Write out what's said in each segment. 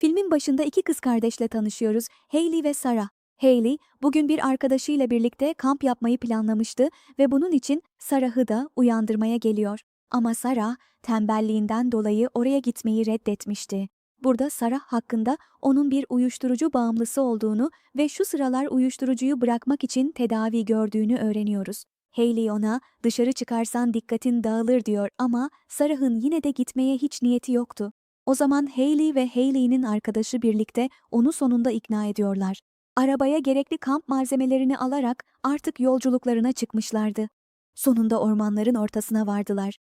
Filmin başında iki kız kardeşle tanışıyoruz, Hailey ve Sarah. Hailey, bugün bir arkadaşıyla birlikte kamp yapmayı planlamıştı ve bunun için Sarah'ı da uyandırmaya geliyor. Ama Sarah, tembelliğinden dolayı oraya gitmeyi reddetmişti. Burada Sarah hakkında onun bir uyuşturucu bağımlısı olduğunu ve şu sıralar uyuşturucuyu bırakmak için tedavi gördüğünü öğreniyoruz. Hailey ona dışarı çıkarsan dikkatin dağılır diyor ama Sarah'ın yine de gitmeye hiç niyeti yoktu. O zaman Hailey ve Hailey'nin arkadaşı birlikte onu sonunda ikna ediyorlar. Arabaya gerekli kamp malzemelerini alarak artık yolculuklarına çıkmışlardı. Sonunda ormanların ortasına vardılar.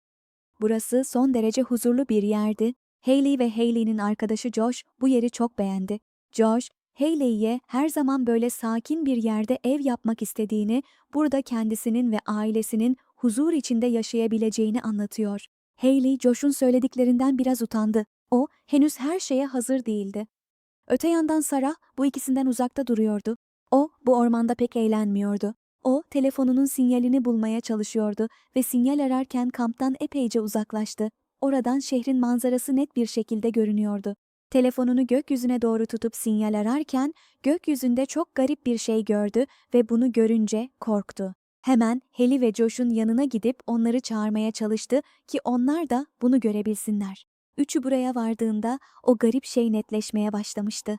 Burası son derece huzurlu bir yerdi. Hailey ve Hailey'nin arkadaşı Josh bu yeri çok beğendi. Josh, Hailey'e her zaman böyle sakin bir yerde ev yapmak istediğini, burada kendisinin ve ailesinin huzur içinde yaşayabileceğini anlatıyor. Hailey, Josh'un söylediklerinden biraz utandı. O, henüz her şeye hazır değildi. Öte yandan Sarah bu ikisinden uzakta duruyordu. O, bu ormanda pek eğlenmiyordu. O, telefonunun sinyalini bulmaya çalışıyordu ve sinyal ararken kamptan epeyce uzaklaştı. Oradan şehrin manzarası net bir şekilde görünüyordu. Telefonunu gökyüzüne doğru tutup sinyal ararken gökyüzünde çok garip bir şey gördü ve bunu görünce korktu. Hemen Heli ve Josh'un yanına gidip onları çağırmaya çalıştı ki onlar da bunu görebilsinler. Üçü buraya vardığında o garip şey netleşmeye başlamıştı.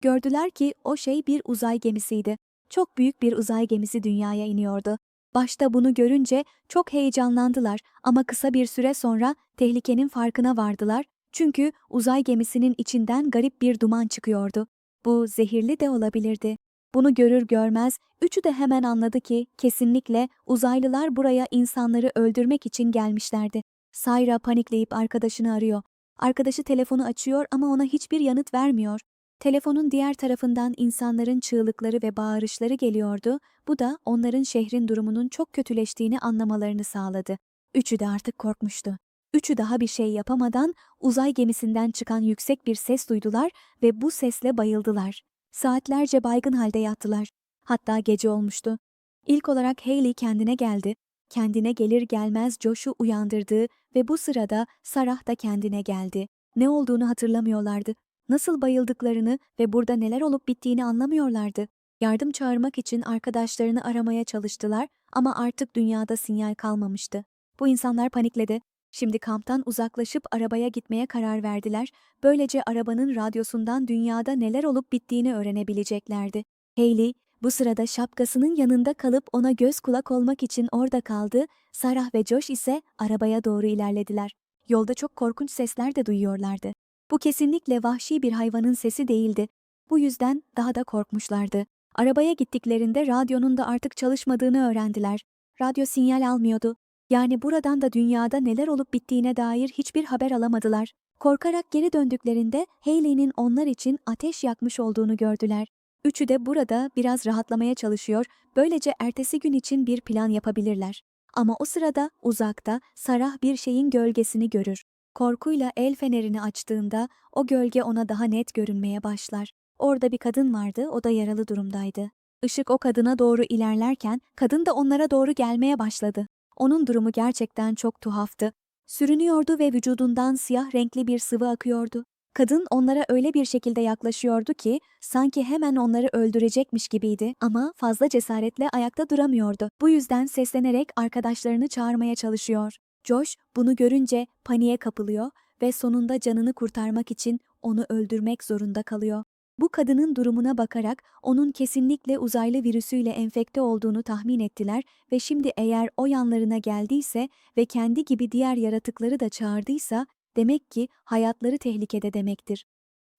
Gördüler ki o şey bir uzay gemisiydi. Çok büyük bir uzay gemisi dünyaya iniyordu. Başta bunu görünce çok heyecanlandılar ama kısa bir süre sonra tehlikenin farkına vardılar çünkü uzay gemisinin içinden garip bir duman çıkıyordu. Bu zehirli de olabilirdi. Bunu görür görmez üçü de hemen anladı ki kesinlikle uzaylılar buraya insanları öldürmek için gelmişlerdi. Sayra panikleyip arkadaşını arıyor. Arkadaşı telefonu açıyor ama ona hiçbir yanıt vermiyor. Telefonun diğer tarafından insanların çığlıkları ve bağırışları geliyordu. Bu da onların şehrin durumunun çok kötüleştiğini anlamalarını sağladı. Üçü de artık korkmuştu. Üçü daha bir şey yapamadan uzay gemisinden çıkan yüksek bir ses duydular ve bu sesle bayıldılar. Saatlerce baygın halde yattılar. Hatta gece olmuştu. İlk olarak Hailey kendine geldi. Kendine gelir gelmez Josh'u uyandırdı ve bu sırada Sarah da kendine geldi. Ne olduğunu hatırlamıyorlardı. Nasıl bayıldıklarını ve burada neler olup bittiğini anlamıyorlardı. Yardım çağırmak için arkadaşlarını aramaya çalıştılar ama artık dünyada sinyal kalmamıştı. Bu insanlar panikledi. Şimdi kamptan uzaklaşıp arabaya gitmeye karar verdiler. Böylece arabanın radyosundan dünyada neler olup bittiğini öğrenebileceklerdi. Hailey, bu sırada şapkasının yanında kalıp ona göz kulak olmak için orada kaldı. Sarah ve Josh ise arabaya doğru ilerlediler. Yolda çok korkunç sesler de duyuyorlardı. Bu kesinlikle vahşi bir hayvanın sesi değildi. Bu yüzden daha da korkmuşlardı. Arabaya gittiklerinde radyonun da artık çalışmadığını öğrendiler. Radyo sinyal almıyordu. Yani buradan da dünyada neler olup bittiğine dair hiçbir haber alamadılar. Korkarak geri döndüklerinde Hayley'nin onlar için ateş yakmış olduğunu gördüler. Üçü de burada biraz rahatlamaya çalışıyor, böylece ertesi gün için bir plan yapabilirler. Ama o sırada uzakta Sarah bir şeyin gölgesini görür. Korkuyla el fenerini açtığında o gölge ona daha net görünmeye başlar. Orada bir kadın vardı, o da yaralı durumdaydı. Işık o kadına doğru ilerlerken kadın da onlara doğru gelmeye başladı. Onun durumu gerçekten çok tuhaftı. Sürünüyordu ve vücudundan siyah renkli bir sıvı akıyordu. Kadın onlara öyle bir şekilde yaklaşıyordu ki sanki hemen onları öldürecekmiş gibiydi ama fazla cesaretle ayakta duramıyordu. Bu yüzden seslenerek arkadaşlarını çağırmaya çalışıyor. Josh bunu görünce paniğe kapılıyor ve sonunda canını kurtarmak için onu öldürmek zorunda kalıyor. Bu kadının durumuna bakarak onun kesinlikle uzaylı virüsüyle enfekte olduğunu tahmin ettiler ve şimdi eğer o yanlarına geldiyse ve kendi gibi diğer yaratıkları da çağırdıysa demek ki hayatları tehlikede demektir.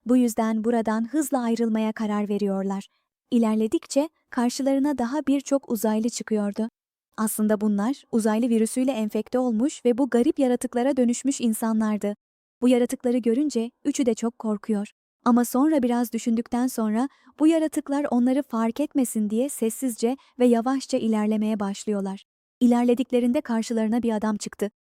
Bu yüzden buradan hızla ayrılmaya karar veriyorlar. İlerledikçe karşılarına daha birçok uzaylı çıkıyordu. Aslında bunlar uzaylı virüsüyle enfekte olmuş ve bu garip yaratıklara dönüşmüş insanlardı. Bu yaratıkları görünce üçü de çok korkuyor. Ama sonra biraz düşündükten sonra bu yaratıklar onları fark etmesin diye sessizce ve yavaşça ilerlemeye başlıyorlar. İlerlediklerinde karşılarına bir adam çıktı.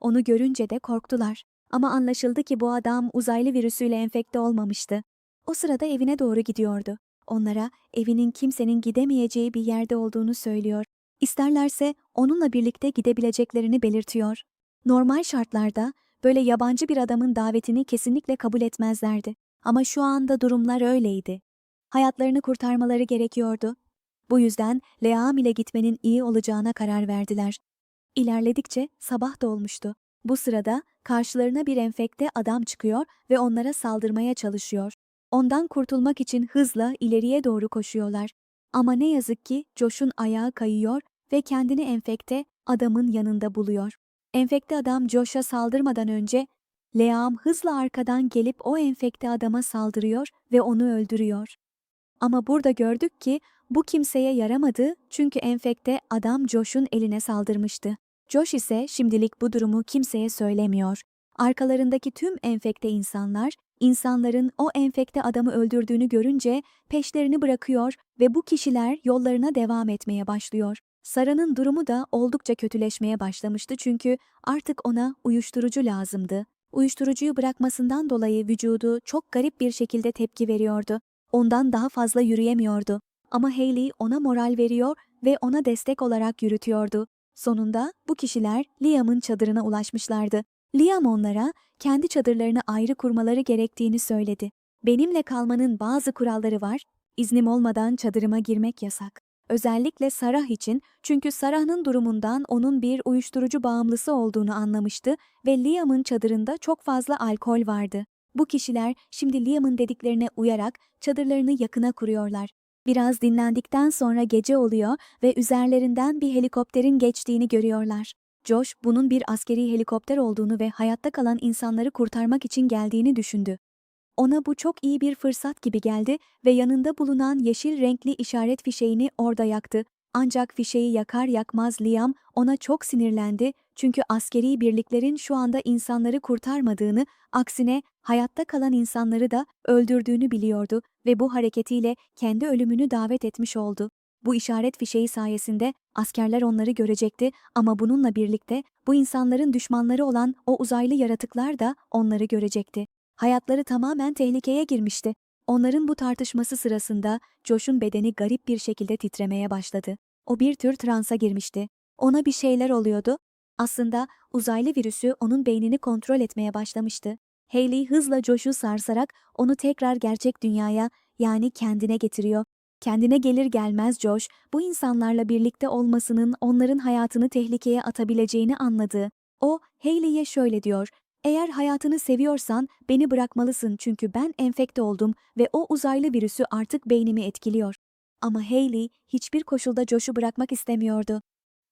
Onu görünce de korktular. Ama anlaşıldı ki bu adam uzaylı virüsüyle enfekte olmamıştı. O sırada evine doğru gidiyordu. Onlara evinin kimsenin gidemeyeceği bir yerde olduğunu söylüyor. İsterlerse onunla birlikte gidebileceklerini belirtiyor. Normal şartlarda böyle yabancı bir adamın davetini kesinlikle kabul etmezlerdi. Ama şu anda durumlar öyleydi. Hayatlarını kurtarmaları gerekiyordu. Bu yüzden Leam ile gitmenin iyi olacağına karar verdiler. İlerledikçe sabah da olmuştu. Bu sırada karşılarına bir enfekte adam çıkıyor ve onlara saldırmaya çalışıyor. Ondan kurtulmak için hızla ileriye doğru koşuyorlar. Ama ne yazık ki Josh'un ayağı kayıyor ve kendini enfekte adamın yanında buluyor. Enfekte adam Josh'a saldırmadan önce Leam hızla arkadan gelip o enfekte adama saldırıyor ve onu öldürüyor. Ama burada gördük ki bu kimseye yaramadı çünkü enfekte adam Josh'un eline saldırmıştı. Josh ise şimdilik bu durumu kimseye söylemiyor. Arkalarındaki tüm enfekte insanlar, insanların o enfekte adamı öldürdüğünü görünce peşlerini bırakıyor ve bu kişiler yollarına devam etmeye başlıyor. Sara'nın durumu da oldukça kötüleşmeye başlamıştı çünkü artık ona uyuşturucu lazımdı. Uyuşturucuyu bırakmasından dolayı vücudu çok garip bir şekilde tepki veriyordu. Ondan daha fazla yürüyemiyordu. Ama Hayley ona moral veriyor ve ona destek olarak yürütüyordu. Sonunda bu kişiler Liam'ın çadırına ulaşmışlardı. Liam onlara kendi çadırlarını ayrı kurmaları gerektiğini söyledi. Benimle kalmanın bazı kuralları var. İznim olmadan çadırıma girmek yasak. Özellikle Sarah için çünkü Sarah'ın durumundan onun bir uyuşturucu bağımlısı olduğunu anlamıştı ve Liam'ın çadırında çok fazla alkol vardı. Bu kişiler şimdi Liam'ın dediklerine uyarak çadırlarını yakına kuruyorlar. Biraz dinlendikten sonra gece oluyor ve üzerlerinden bir helikopterin geçtiğini görüyorlar. Josh bunun bir askeri helikopter olduğunu ve hayatta kalan insanları kurtarmak için geldiğini düşündü. Ona bu çok iyi bir fırsat gibi geldi ve yanında bulunan yeşil renkli işaret fişeğini orada yaktı. Ancak fişeği yakar yakmaz Liam ona çok sinirlendi çünkü askeri birliklerin şu anda insanları kurtarmadığını, aksine hayatta kalan insanları da öldürdüğünü biliyordu ve bu hareketiyle kendi ölümünü davet etmiş oldu. Bu işaret fişeği sayesinde askerler onları görecekti ama bununla birlikte bu insanların düşmanları olan o uzaylı yaratıklar da onları görecekti. Hayatları tamamen tehlikeye girmişti. Onların bu tartışması sırasında Josh'un bedeni garip bir şekilde titremeye başladı. O bir tür transa girmişti. Ona bir şeyler oluyordu. Aslında uzaylı virüsü onun beynini kontrol etmeye başlamıştı. Hayley hızla Josh'u sarsarak onu tekrar gerçek dünyaya yani kendine getiriyor. Kendine gelir gelmez Josh, bu insanlarla birlikte olmasının onların hayatını tehlikeye atabileceğini anladı. O, Hayley'e şöyle diyor, eğer hayatını seviyorsan beni bırakmalısın çünkü ben enfekte oldum ve o uzaylı virüsü artık beynimi etkiliyor. Ama Hayley hiçbir koşulda Josh'u bırakmak istemiyordu.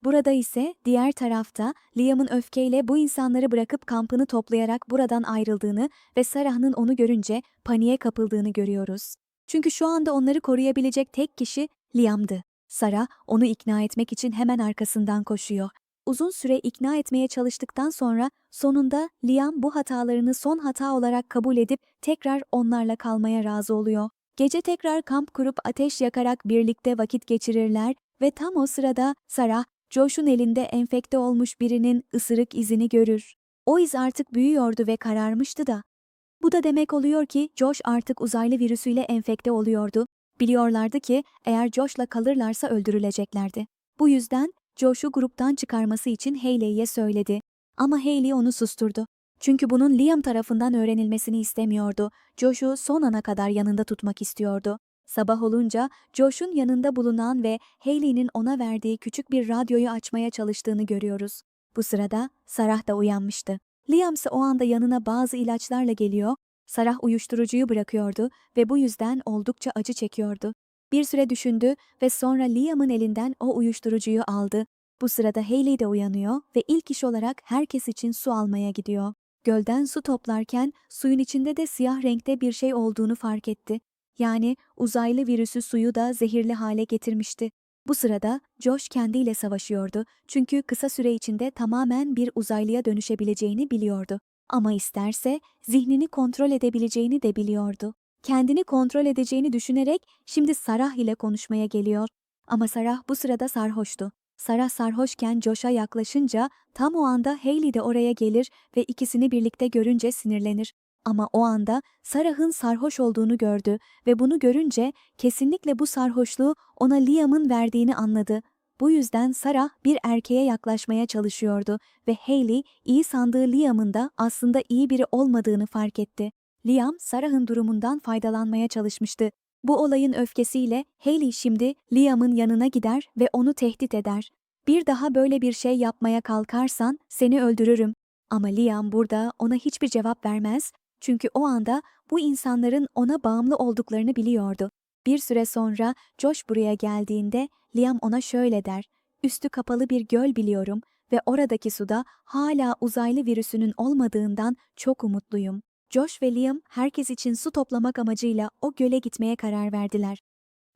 Burada ise diğer tarafta Liam'ın öfkeyle bu insanları bırakıp kampını toplayarak buradan ayrıldığını ve Sarah'ın onu görünce paniğe kapıldığını görüyoruz. Çünkü şu anda onları koruyabilecek tek kişi Liam'dı. Sarah onu ikna etmek için hemen arkasından koşuyor. Uzun süre ikna etmeye çalıştıktan sonra sonunda Liam bu hatalarını son hata olarak kabul edip tekrar onlarla kalmaya razı oluyor. Gece tekrar kamp kurup ateş yakarak birlikte vakit geçirirler ve tam o sırada Sarah, Josh'un elinde enfekte olmuş birinin ısırık izini görür. O iz artık büyüyordu ve kararmıştı da. Bu da demek oluyor ki Josh artık uzaylı virüsüyle enfekte oluyordu. Biliyorlardı ki eğer Josh'la kalırlarsa öldürüleceklerdi. Bu yüzden Josh'u gruptan çıkarması için Hayley'e söyledi. Ama Hayley onu susturdu. Çünkü bunun Liam tarafından öğrenilmesini istemiyordu. Josh'u son ana kadar yanında tutmak istiyordu. Sabah olunca Josh'un yanında bulunan ve Hayley'nin ona verdiği küçük bir radyoyu açmaya çalıştığını görüyoruz. Bu sırada Sarah da uyanmıştı. Liam ise o anda yanına bazı ilaçlarla geliyor. Sarah uyuşturucuyu bırakıyordu ve bu yüzden oldukça acı çekiyordu. Bir süre düşündü ve sonra Liam'ın elinden o uyuşturucuyu aldı. Bu sırada Hayley de uyanıyor ve ilk iş olarak herkes için su almaya gidiyor. Gölden su toplarken suyun içinde de siyah renkte bir şey olduğunu fark etti. Yani uzaylı virüsü suyu da zehirli hale getirmişti. Bu sırada Josh kendiyle savaşıyordu çünkü kısa süre içinde tamamen bir uzaylıya dönüşebileceğini biliyordu. Ama isterse zihnini kontrol edebileceğini de biliyordu. Kendini kontrol edeceğini düşünerek şimdi Sarah ile konuşmaya geliyor. Ama Sarah bu sırada sarhoştu. Sarah sarhoşken Josh'a yaklaşınca tam o anda Hayley de oraya gelir ve ikisini birlikte görünce sinirlenir. Ama o anda Sarah'ın sarhoş olduğunu gördü ve bunu görünce kesinlikle bu sarhoşluğu ona Liam'ın verdiğini anladı. Bu yüzden Sarah bir erkeğe yaklaşmaya çalışıyordu ve Hayley iyi sandığı Liam'ın da aslında iyi biri olmadığını fark etti. Liam, Sarah'ın durumundan faydalanmaya çalışmıştı. Bu olayın öfkesiyle Hailey şimdi Liam'ın yanına gider ve onu tehdit eder. Bir daha böyle bir şey yapmaya kalkarsan seni öldürürüm. Ama Liam burada ona hiçbir cevap vermez çünkü o anda bu insanların ona bağımlı olduklarını biliyordu. Bir süre sonra Josh buraya geldiğinde Liam ona şöyle der. Üstü kapalı bir göl biliyorum ve oradaki suda hala uzaylı virüsünün olmadığından çok umutluyum. Josh ve Liam herkes için su toplamak amacıyla o göle gitmeye karar verdiler.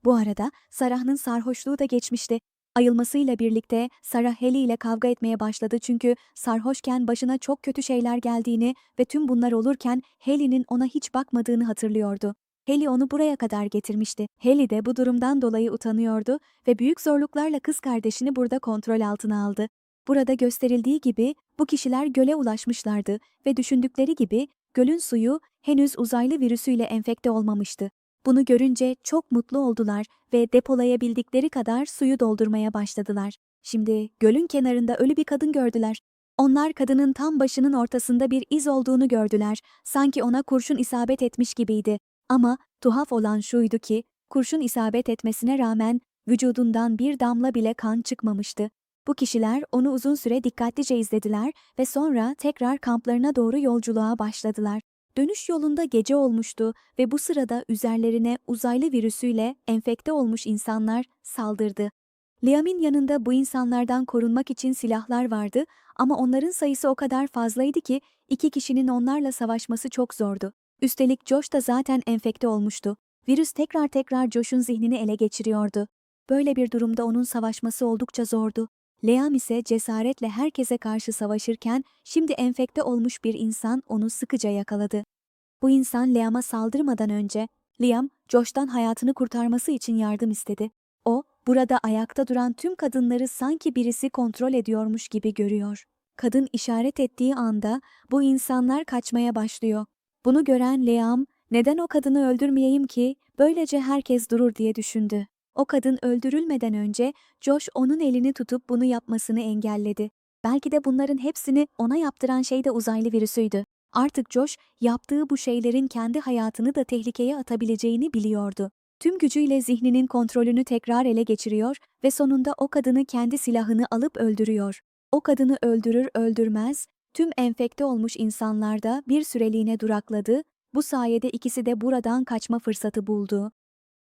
Bu arada Sarah'ın sarhoşluğu da geçmişti. Ayılmasıyla birlikte Sarah Haley ile kavga etmeye başladı çünkü sarhoşken başına çok kötü şeyler geldiğini ve tüm bunlar olurken Haley'nin ona hiç bakmadığını hatırlıyordu. Haley onu buraya kadar getirmişti. Haley de bu durumdan dolayı utanıyordu ve büyük zorluklarla kız kardeşini burada kontrol altına aldı. Burada gösterildiği gibi bu kişiler göle ulaşmışlardı ve düşündükleri gibi gölün suyu henüz uzaylı virüsüyle enfekte olmamıştı. Bunu görünce çok mutlu oldular ve depolayabildikleri kadar suyu doldurmaya başladılar. Şimdi gölün kenarında ölü bir kadın gördüler. Onlar kadının tam başının ortasında bir iz olduğunu gördüler. Sanki ona kurşun isabet etmiş gibiydi. Ama tuhaf olan şuydu ki kurşun isabet etmesine rağmen vücudundan bir damla bile kan çıkmamıştı. Bu kişiler onu uzun süre dikkatlice izlediler ve sonra tekrar kamplarına doğru yolculuğa başladılar. Dönüş yolunda gece olmuştu ve bu sırada üzerlerine uzaylı virüsüyle enfekte olmuş insanlar saldırdı. Liam'in yanında bu insanlardan korunmak için silahlar vardı ama onların sayısı o kadar fazlaydı ki iki kişinin onlarla savaşması çok zordu. Üstelik Josh da zaten enfekte olmuştu. Virüs tekrar tekrar Josh'un zihnini ele geçiriyordu. Böyle bir durumda onun savaşması oldukça zordu. Liam ise cesaretle herkese karşı savaşırken şimdi enfekte olmuş bir insan onu sıkıca yakaladı. Bu insan Liam'a saldırmadan önce Liam, Josh'tan hayatını kurtarması için yardım istedi. O, burada ayakta duran tüm kadınları sanki birisi kontrol ediyormuş gibi görüyor. Kadın işaret ettiği anda bu insanlar kaçmaya başlıyor. Bunu gören Liam, neden o kadını öldürmeyeyim ki, böylece herkes durur diye düşündü. O kadın öldürülmeden önce Josh onun elini tutup bunu yapmasını engelledi. Belki de bunların hepsini ona yaptıran şey de uzaylı virüsüydü. Artık Josh yaptığı bu şeylerin kendi hayatını da tehlikeye atabileceğini biliyordu. Tüm gücüyle zihninin kontrolünü tekrar ele geçiriyor ve sonunda o kadını kendi silahını alıp öldürüyor. O kadını öldürür öldürmez tüm enfekte olmuş insanlar da bir süreliğine durakladı. Bu sayede ikisi de buradan kaçma fırsatı buldu.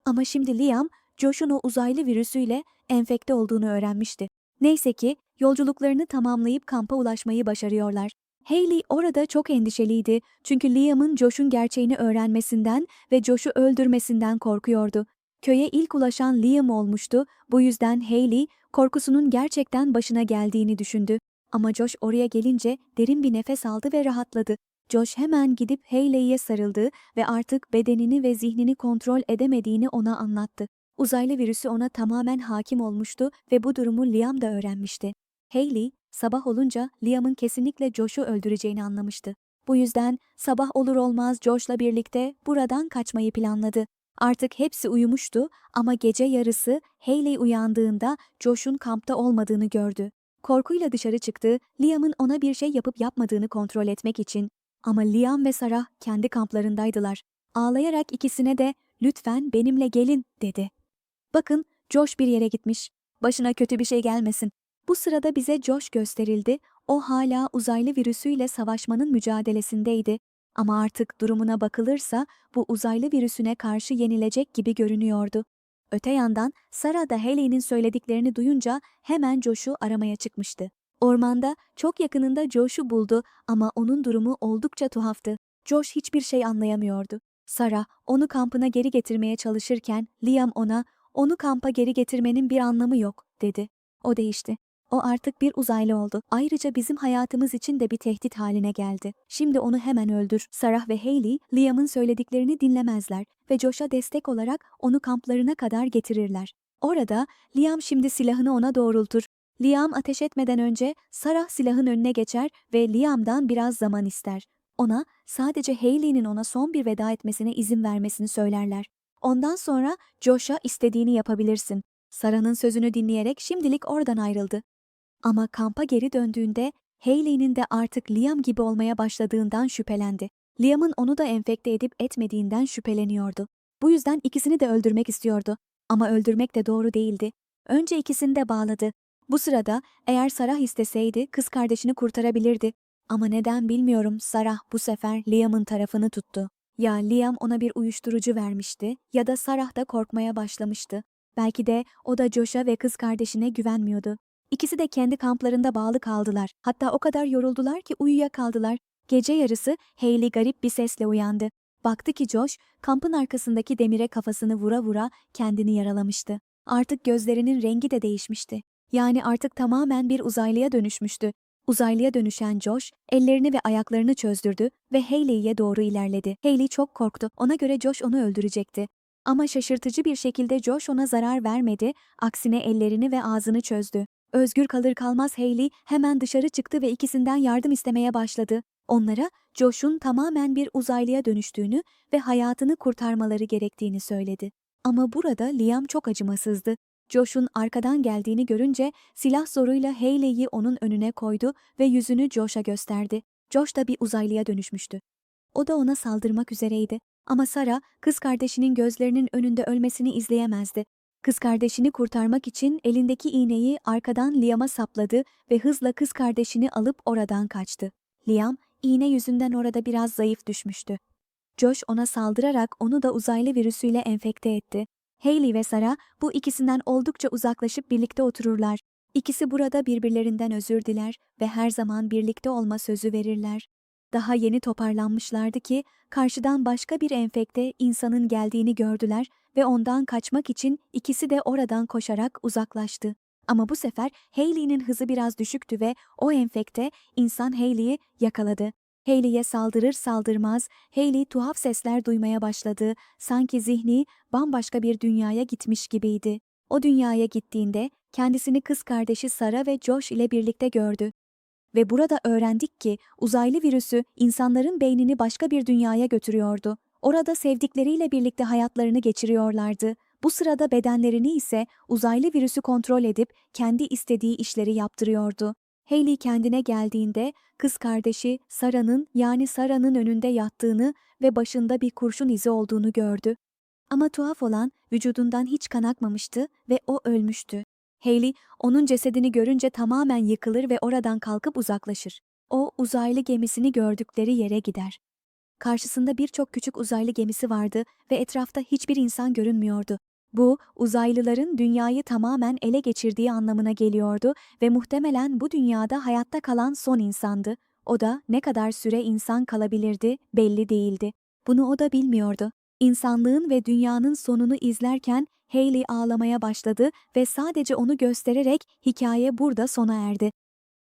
Ama şimdi Liam Josh'un o uzaylı virüsüyle enfekte olduğunu öğrenmişti. Neyse ki yolculuklarını tamamlayıp kampa ulaşmayı başarıyorlar. Hayley orada çok endişeliydi çünkü Liam'ın Josh'un gerçeğini öğrenmesinden ve Josh'u öldürmesinden korkuyordu. Köye ilk ulaşan Liam olmuştu, bu yüzden Hayley korkusunun gerçekten başına geldiğini düşündü. Ama Josh oraya gelince derin bir nefes aldı ve rahatladı. Josh hemen gidip Hayley'e sarıldı ve artık bedenini ve zihnini kontrol edemediğini ona anlattı. Uzaylı virüsü ona tamamen hakim olmuştu ve bu durumu Liam da öğrenmişti. Hayley, sabah olunca Liam'ın kesinlikle Josh'u öldüreceğini anlamıştı. Bu yüzden sabah olur olmaz Josh'la birlikte buradan kaçmayı planladı. Artık hepsi uyumuştu ama gece yarısı Hayley uyandığında Josh'un kampta olmadığını gördü. Korkuyla dışarı çıktı, Liam'ın ona bir şey yapıp yapmadığını kontrol etmek için. Ama Liam ve Sarah kendi kamplarındaydılar. Ağlayarak ikisine de lütfen benimle gelin dedi. Bakın Josh bir yere gitmiş. Başına kötü bir şey gelmesin. Bu sırada bize Josh gösterildi. O hala uzaylı virüsüyle savaşmanın mücadelesindeydi. Ama artık durumuna bakılırsa bu uzaylı virüsüne karşı yenilecek gibi görünüyordu. Öte yandan Sarah da Haley'nin söylediklerini duyunca hemen Josh'u aramaya çıkmıştı. Ormanda çok yakınında Josh'u buldu ama onun durumu oldukça tuhaftı. Josh hiçbir şey anlayamıyordu. Sarah onu kampına geri getirmeye çalışırken Liam ona onu kampa geri getirmenin bir anlamı yok dedi. O değişti. O artık bir uzaylı oldu. Ayrıca bizim hayatımız için de bir tehdit haline geldi. Şimdi onu hemen öldür. Sarah ve Hayley, Liam'ın söylediklerini dinlemezler ve Josh'a destek olarak onu kamplarına kadar getirirler. Orada Liam şimdi silahını ona doğrultur. Liam ateş etmeden önce Sarah silahın önüne geçer ve Liam'dan biraz zaman ister. Ona sadece Hayley'nin ona son bir veda etmesine izin vermesini söylerler. Ondan sonra Josh'a istediğini yapabilirsin. Sarah'ın sözünü dinleyerek şimdilik oradan ayrıldı. Ama kampa geri döndüğünde Hayley'nin de artık Liam gibi olmaya başladığından şüphelendi. Liam'ın onu da enfekte edip etmediğinden şüpheleniyordu. Bu yüzden ikisini de öldürmek istiyordu. Ama öldürmek de doğru değildi. Önce ikisini de bağladı. Bu sırada eğer Sarah isteseydi kız kardeşini kurtarabilirdi. Ama neden bilmiyorum Sarah bu sefer Liam'ın tarafını tuttu. Ya Liam ona bir uyuşturucu vermişti ya da Sarah da korkmaya başlamıştı. Belki de o da Josh'a ve kız kardeşine güvenmiyordu. İkisi de kendi kamplarında bağlı kaldılar. Hatta o kadar yoruldular ki uyuyakaldılar. Gece yarısı Hayley garip bir sesle uyandı. Baktı ki Josh, kampın arkasındaki demire kafasını vura vura kendini yaralamıştı. Artık gözlerinin rengi de değişmişti. Yani artık tamamen bir uzaylıya dönüşmüştü. Uzaylıya dönüşen Josh, ellerini ve ayaklarını çözdürdü ve Hayley'e doğru ilerledi. Hayley çok korktu. Ona göre Josh onu öldürecekti. Ama şaşırtıcı bir şekilde Josh ona zarar vermedi, aksine ellerini ve ağzını çözdü. Özgür kalır kalmaz Hayley hemen dışarı çıktı ve ikisinden yardım istemeye başladı. Onlara Josh'un tamamen bir uzaylıya dönüştüğünü ve hayatını kurtarmaları gerektiğini söyledi. Ama burada Liam çok acımasızdı. Josh'un arkadan geldiğini görünce silah zoruyla Hayley'i onun önüne koydu ve yüzünü Josh'a gösterdi. Josh da bir uzaylıya dönüşmüştü. O da ona saldırmak üzereydi. Ama Sara, kız kardeşinin gözlerinin önünde ölmesini izleyemezdi. Kız kardeşini kurtarmak için elindeki iğneyi arkadan Liam'a sapladı ve hızla kız kardeşini alıp oradan kaçtı. Liam, iğne yüzünden orada biraz zayıf düşmüştü. Josh ona saldırarak onu da uzaylı virüsüyle enfekte etti. Hayley ve Sara bu ikisinden oldukça uzaklaşıp birlikte otururlar. İkisi burada birbirlerinden özür diler ve her zaman birlikte olma sözü verirler. Daha yeni toparlanmışlardı ki karşıdan başka bir enfekte insanın geldiğini gördüler ve ondan kaçmak için ikisi de oradan koşarak uzaklaştı. Ama bu sefer Hayley'nin hızı biraz düşüktü ve o enfekte insan Hayley'i yakaladı. Hayley'e saldırır saldırmaz Hayley tuhaf sesler duymaya başladı. Sanki zihni bambaşka bir dünyaya gitmiş gibiydi. O dünyaya gittiğinde kendisini kız kardeşi Sara ve Josh ile birlikte gördü. Ve burada öğrendik ki uzaylı virüsü insanların beynini başka bir dünyaya götürüyordu. Orada sevdikleriyle birlikte hayatlarını geçiriyorlardı. Bu sırada bedenlerini ise uzaylı virüsü kontrol edip kendi istediği işleri yaptırıyordu. Hayley kendine geldiğinde kız kardeşi Sara'nın yani Sara'nın önünde yattığını ve başında bir kurşun izi olduğunu gördü. Ama tuhaf olan vücudundan hiç kan akmamıştı ve o ölmüştü. Hayley onun cesedini görünce tamamen yıkılır ve oradan kalkıp uzaklaşır. O uzaylı gemisini gördükleri yere gider. Karşısında birçok küçük uzaylı gemisi vardı ve etrafta hiçbir insan görünmüyordu. Bu, uzaylıların dünyayı tamamen ele geçirdiği anlamına geliyordu ve muhtemelen bu dünyada hayatta kalan son insandı. O da ne kadar süre insan kalabilirdi belli değildi. Bunu o da bilmiyordu. İnsanlığın ve dünyanın sonunu izlerken Hayley ağlamaya başladı ve sadece onu göstererek hikaye burada sona erdi.